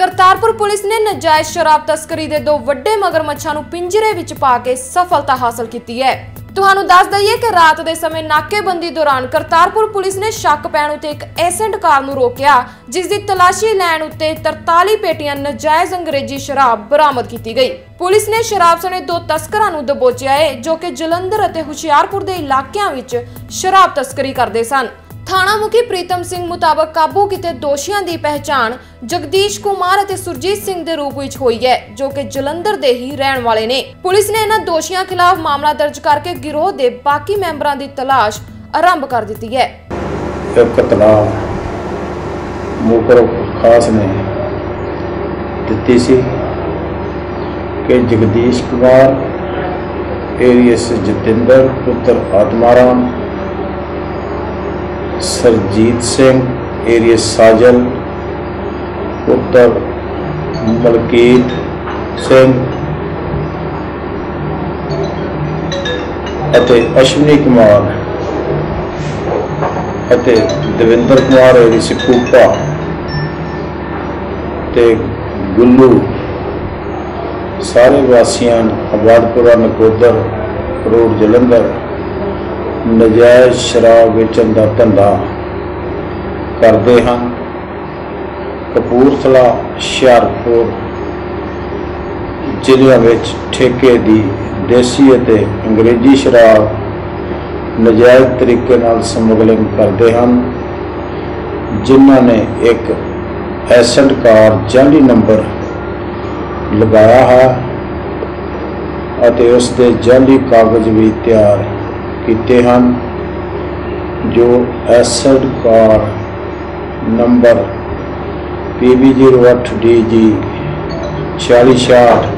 Kartarpur police ਨੇ ਨਜਾਇਜ਼ ਸ਼ਰਾਬ ਤਸਕਰੀ ਦੇ ਦੋ ਵੱਡੇ ਮਗਰਮੱਛਾਂ ਨੂੰ ਪਿੰਜਰੇ ਵਿੱਚ ਪਾ ਕੇ ਸਫਲਤਾ ਹਾਸਲ ਕੀਤੀ ਹੈ। ਤੁਹਾਨੂੰ ਦੱਸ ਦਈਏ ਕਿ ਰਾਤ ਦੇ ਸਮੇਂ ਨਾਕੇਬੰਦੀ ਦੌਰਾਨ ਕਰਤਾਰਪੁਰ ਪੁਲਿਸ ਨੇ ਸ਼ੱਕ ਪੈਣ ਉਤੇ ਇੱਕ ਐਸੈਂਟ ਕਾਰ ਨੂੰ ਰੋਕਿਆ, ਜਿਸ ਦੀ ਤਲਾਸ਼ੀ ਲੈਣ ਉੱਤੇ 43 ਪੇਟੀਆਂ ਨਜਾਇਜ਼ ਅੰਗਰੇਜ਼ੀ ਸ਼ਰਾਬ ਬਰਾਮਦ ਕੀਤੀ ਗਈ। ਪੁਲਿਸ ਨੇ ਸ਼ਰਾਬ ਸਣੇ ਦੋ ਤਸਕਰਾਂ ਨੂੰ ਦਬੋਚਿਆ ਹੈ, ਜੋ ਕਿ ਜਲੰਧਰ ਅਤੇ ਹੁਸ਼ਿਆਰਪੁਰ ਦੇ ਇਲਾਕਿਆਂ ਵਿੱਚ ਸ਼ਰਾਬ ਤਸਕਰੀ ਕਰਦੇ ਸਨ। ਥਾਣਾ ਮੁਖੀ ਪ੍ਰੀਤਮ ਸਿੰਘ ਮੁਤਾਬਕ ਕਾਬੂ ਕੀਤੇ ਦੋਸ਼ੀਆਂ ਦੀ ਪਹਿਚਾਣ ਜਗਦੀਸ਼ ਕੁਮਾਰ ਅਤੇ ਸੁਰਜੀਤ ਸਿੰਘ ਦੇ ਰੂਪ ਵਿੱਚ ਹੋਈ ਹੈ, ਜੋ ਕਿ ਜਲੰਧਰ ਦੇ ਹੀ ਰਹਿਣ ਵਾਲੇ ਨੇ। ਪੁਲਿਸ ਨੇ ਇਹਨਾਂ ਦੋਸ਼ੀਆਂ ਖਿਲਾਫ ਮਾਮਲਾ ਦਰਜ ਕਰਕੇ ਗਿਰੋਹ ਦੇ ਬਾਕੀ ਮੈਂਬਰਾਂ ਦੀ ਤਲਾਸ਼ ਆਰੰਭ ਕਰ ਦਿੱਤੀ ਹੈ। ਇੱਕ ਤਲਾਹ ਮੁਕਰ ਖਾਸ ਨੇ ਦਿੱਤੀ ਸੀ ਕਿ ਜਗਦੀਸ਼ ਕੁਮਾਰ, ਏਰੀਅਸ ਜਤਿੰਦਰ, ਪੁੱਤਰ ਆਤਮਾਰਾਮ ਸਰਜੀਤ ਸਿੰਘ ਏਰੀਅਸ ਸਾਜਲ ਪੁੱਤਰ ਮਲਕੀਤ ਸਿੰਘ ਅਤੇ ਅਸ਼ਵਨੀ ਕੁਮਾਰ ਅਤੇ ਦਵਿੰਦਰ ਕੁਮਾਰ ਹੋਰੀ ਸਿੱਕੂਪਾ ਤੇ ਗੁੱਲੂ। ਸਾਰੇ ਵਾਸੀਆਂ ਆਬਾਦਪੁਰਾ ਨਕੋਦਰ, ਰੋਡ ਜਲੰਧਰ। ਨਜਾਇਜ਼ ਸ਼ਰਾਬ ਵੇਚਣ ਦਾ ਧੰਦਾ ਕਰਦੇ ਹਨ ਕਪੂਰਥਲਾ, ਹੁਸ਼ਿਆਰਪੁਰ ਜ਼ਿਲ੍ਹਿਆਂ ਵਿੱਚ ਠੇਕੇ ਦੀ ਦੇਸੀ ਅਤੇ ਅੰਗਰੇਜ਼ੀ ਸ਼ਰਾਬ ਨਜਾਇਜ਼ ਤਰੀਕੇ ਨਾਲ ਸਮਗਲਿੰਗ ਕਰਦੇ ਹਨ, ਜਿਨ੍ਹਾਂ ਨੇ ਇੱਕ ਐਸੈਂਟ ਕਾਰ ਜਾਲੀ ਨੰਬਰ ਲਗਾਇਆ ਹੈ ਅਤੇ ਉਸ ਦੇ ਜਾਲੀ ਕਾਗਜ਼ ਵੀ ਤਿਆਰ ਕੀਤੇ ਹਨ, ਜੋ ਐਸੈਂਟ ਕਾਰ ਨੰਬਰ PB08DG 4666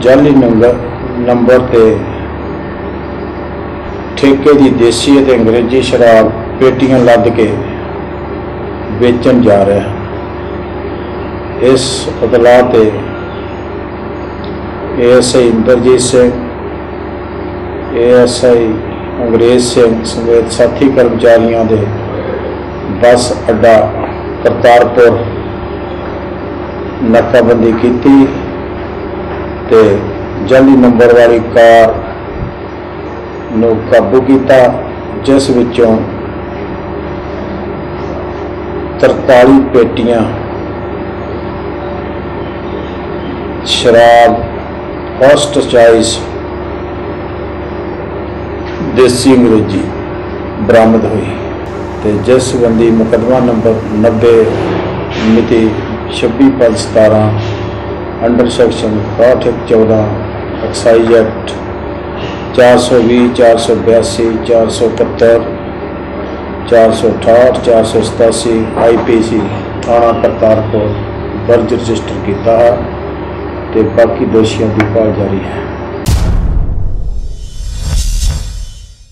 ਜਾਲੀ ਨੰਬਰ ਨੰਬਰ ਤੇ ਠੇਕੇ ਦੀ ਦੇਸੀ ਅਤੇ ਅੰਗਰੇਜ਼ੀ ਸ਼ਰਾਬ ਪੇਟੀਆਂ ਲੱਦ ਕੇ ਵੇਚਣ ਜਾ ਰਿਹਾ ਹੈ ਇਸ ਇਤਲਾਹ ਤੇ ਏਐਸਆਈ ਇੰਦਰਜੀਤ ਸਿੰਘ ਏਐਸਆਈ ਅੰਗਰੇਜ਼ ਸਿੰਘ ਸਮੇਤ ਸਾਥੀ ਕਰਮਚਾਰੀਆਂ ਦੇ ਬੱਸ ਅੱਡਾ ਕਰਤਾਰਪੁਰ ਨਾਕਾਬੰਦੀ ਕੀਤੀ ਤੇ ਜਾਲੀ ਨੰਬਰ ਵਾਲੀ ਕਾਰ ਨੂੰ ਕਾਬੂ ਕੀਤਾ, ਜਿਸ ਵਿੱਚੋਂ 43 ਪੇਟੀਆਂ ਸ਼ਰਾਬ ਫਸਟ ਚਾਈਸ ਦੇਸੀ ਅੰਗਰੇਜ਼ੀ ਬਰਾਮਦ ਹੋਈ ਤੇ ਜਿਸ ਸੰਬੰਧੀ ਮੁਕੱਦਮਾ ਨੰਬਰ 90 ਮਿਤੀ 26/17 under section 6114 excise act 420 482 471 468 487 IPC ਥਾਣਾ ਕਰਤਾਰਪੁਰ ਦਰਜ ਰਜਿਸਟਰ ਕੀਤਾ ਹੈ ਤੇ ਬਾਕੀ ਦੋਸ਼ੀਆਂ ਦੀ ਭਾਲ ਜਾਰੀ ਹੈ।